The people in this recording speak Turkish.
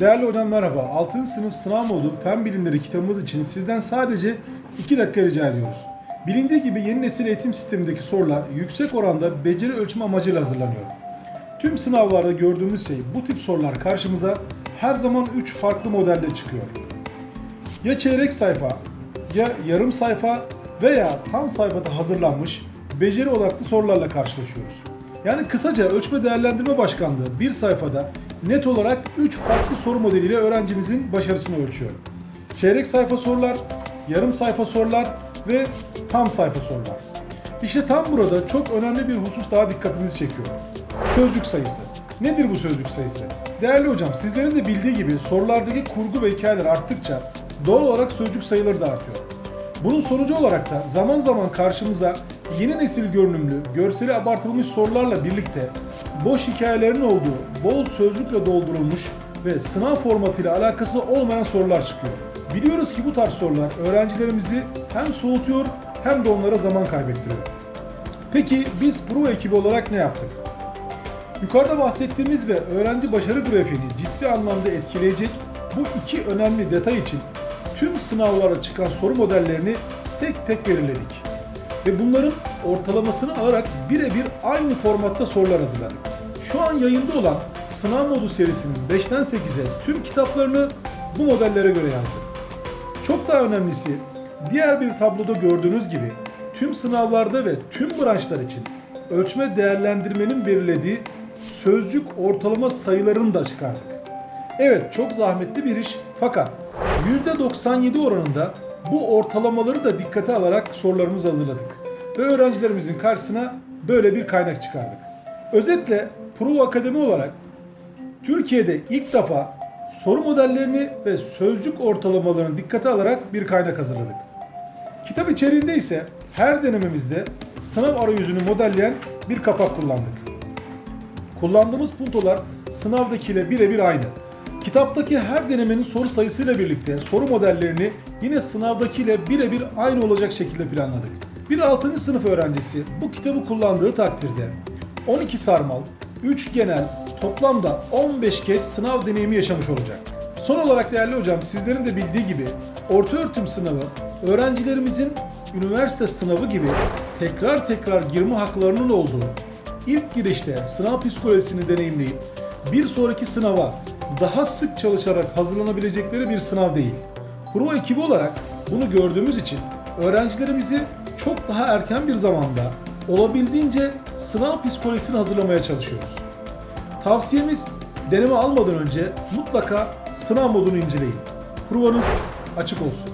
Değerli hocam merhaba. 6. sınıf sınav modu fen bilimleri kitabımız için sizden sadece 2 dakika rica ediyoruz. Bilindiği gibi yeni nesil eğitim sistemindeki sorular yüksek oranda beceri ölçme amacıyla hazırlanıyor. Tüm sınavlarda gördüğümüz şey bu tip sorular karşımıza her zaman 3 farklı modelde çıkıyor. Ya çeyrek sayfa, ya yarım sayfa veya tam sayfada hazırlanmış beceri odaklı sorularla karşılaşıyoruz. Yani kısaca ölçme değerlendirme başkanlığı bir sayfada net olarak 3 farklı soru modeliyle öğrencimizin başarısını ölçüyor. Çeyrek sayfa sorular, yarım sayfa sorular ve tam sayfa sorular. İşte tam burada çok önemli bir husus daha dikkatimizi çekiyor. Sözcük sayısı. Nedir bu sözcük sayısı? Değerli hocam sizlerin de bildiği gibi sorulardaki kurgu ve hikayeler arttıkça doğal olarak sözcük sayıları da artıyor. Bunun sonucu olarak da zaman zaman karşımıza yeni nesil görünümlü, görseli abartılmış sorularla birlikte boş hikayelerin olduğu, bol sözcükle doldurulmuş ve sınav formatıyla alakası olmayan sorular çıkıyor. Biliyoruz ki bu tarz sorular öğrencilerimizi hem soğutuyor hem de onlara zaman kaybettiriyor. Peki biz Prova ekibi olarak ne yaptık? Yukarıda bahsettiğimiz ve öğrenci başarı grafiğini ciddi anlamda etkileyecek bu iki önemli detay için tüm sınavlara çıkan soru modellerini tek tek belirledik. Ve bunların ortalamasını alarak birebir aynı formatta sorular hazırladık. Şu an yayında olan sınav modu serisinin 5'ten 8'e tüm kitaplarını bu modellere göre yazdık. Çok daha önemlisi diğer bir tabloda gördüğünüz gibi tüm sınavlarda ve tüm branşlar için ölçme değerlendirmenin belirlediği sözcük ortalama sayılarını da çıkardık. Evet çok zahmetli bir iş fakat %97 oranında bu ortalamaları da dikkate alarak sorularımızı hazırladık. Ve öğrencilerimizin karşısına böyle bir kaynak çıkardık. Özetle Prova Akademi olarak Türkiye'de ilk defa soru modellerini ve sözcük ortalamalarını dikkate alarak bir kaynak hazırladık. Kitap içeriğinde ise her denememizde sınav arayüzünü modelleyen bir kapak kullandık. Kullandığımız puntolar sınavdakiyle birebir aynı. Kitaptaki her denemenin soru sayısıyla birlikte soru modellerini yine sınavdakiyle birebir aynı olacak şekilde planladık. Bir 6. sınıf öğrencisi bu kitabı kullandığı takdirde 12 sarmal, 3 genel, toplamda 15 kez sınav deneyimi yaşamış olacak. Son olarak değerli hocam sizlerin de bildiği gibi orta öğretim sınavı öğrencilerimizin üniversite sınavı gibi tekrar tekrar girme haklarının olduğu ilk girişte sınav psikolojisini deneyimleyip bir sonraki sınava daha sık çalışarak hazırlanabilecekleri bir sınav değil. Prova ekibi olarak bunu gördüğümüz için öğrencilerimizi çok daha erken bir zamanda olabildiğince sınav psikolojisini hazırlamaya çalışıyoruz. Tavsiyemiz deneme almadan önce mutlaka sınav modunu inceleyin. Provanız açık olsun.